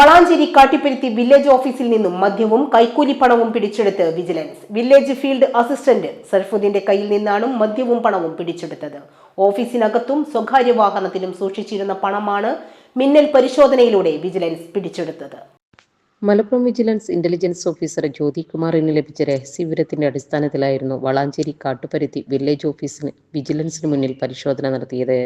Valanchery Kattipparuthi village ഓഫീസിൽ നിന്നും മദ്യവും കൈക്കൂലി പണവും പിടിച്ചെടുത്ത് വിജിലൻസ്. വില്ലേജ് ഫീൽഡ് അസിസ്റ്റന്റ് സർഫുദ്ദീന്റെ കയ്യിൽ നിന്നാണ് മദ്യവും പണവും പിടിച്ചെടുത്തത്. ഓഫീസിനകത്തും സ്വകാര്യ വാഹനത്തിലും സൂക്ഷിച്ചിരുന്ന പണമാണ് മിന്നൽ പരിശോധനയിലൂടെ വിജിലൻസ് പിടിച്ചെടുത്തത്. മലപ്പുറം വിജിലൻസ് ഇന്റലിജൻസ് ഓഫീസർ ജ്യോതികുമാറിന് ലഭിച്ച രഹസ്യവിവരത്തിന്റെ അടിസ്ഥാനത്തിലായിരുന്നു വളാഞ്ചേരി കാട്ടുപരുത്തി വില്ലേജ് ഓഫീസിന് വിജിലൻസിന് മുന്നിൽ പരിശോധന നടത്തിയത്.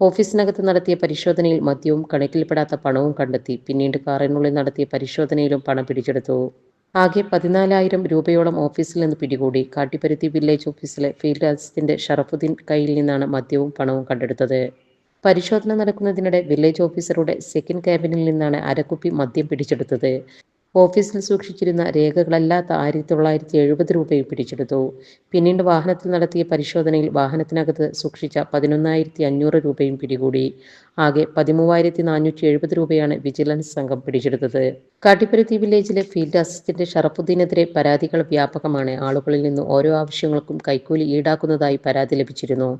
ഓഫീസിനകത്ത് നടത്തിയ പരിശോധനയിൽ മദ്യവും കണക്കിൽപ്പെടാത്ത പണവും കണ്ടെത്തി. പിന്നീട് കാറിനുള്ളിൽ നടത്തിയ പരിശോധനയിലും പണം പിടിച്ചെടുത്തു. ആകെ പതിനാലായിരം രൂപയോളം ഓഫീസിൽ നിന്ന് പിടികൂടി. കാട്ടിപ്പരുത്തി വില്ലേജ് ഓഫീസിലെ ഫീൽഡ് അസിസ്റ്റന്റ് ഷറഫുദ്ദീൻ കയ്യിൽ നിന്നാണ് മദ്യവും പണവും കണ്ടെടുത്തത്. പരിശോധന നടക്കുന്നതിനിടെ വില്ലേജ് ഓഫീസറുടെ സെക്കൻഡ് ക്യാബിനിൽ നിന്നാണ് അരക്കുപ്പി മദ്യം പിടിച്ചെടുത്തത്. ഓഫീസിൽ സൂക്ഷിച്ചിരുന്ന രേഖകളല്ലാത്ത ആയിരത്തി തൊള്ളായിരത്തി എഴുപത് രൂപയും പിടിച്ചെടുത്തു. പിന്നീട് വാഹനത്തിൽ നടത്തിയ പരിശോധനയിൽ വാഹനത്തിനകത്ത് സൂക്ഷിച്ച പതിനൊന്നായിരത്തി അഞ്ഞൂറ് രൂപയും പിടികൂടി. ആകെ പതിമൂവായിരത്തി നാനൂറ്റി എഴുപത് രൂപയാണ് വിജിലൻസ് സംഘം പിടിച്ചെടുത്തത്. കാട്ടിപ്പരുത്തി വില്ലേജിലെ ഫീൽഡ് അസിസ്റ്റന്റ് ഷറഫുദ്ദീനെതിരെ പരാതികൾ വ്യാപകമാണ്. ആളുകളിൽ നിന്ന് ഓരോ ആവശ്യങ്ങൾക്കും കൈക്കൂലി ഈടാക്കുന്നതായി പരാതി ലഭിച്ചിരുന്നു.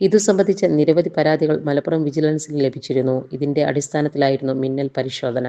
ഇതു സംബന്ധിച്ച നിരവധി പരാതികൾ മലപ്പുറം വിജിലൻസിന് ലഭിച്ചിരുന്നു. ഇതിന്റെ അടിസ്ഥാനത്തിലായിരുന്നു മിന്നൽ പരിശോധന.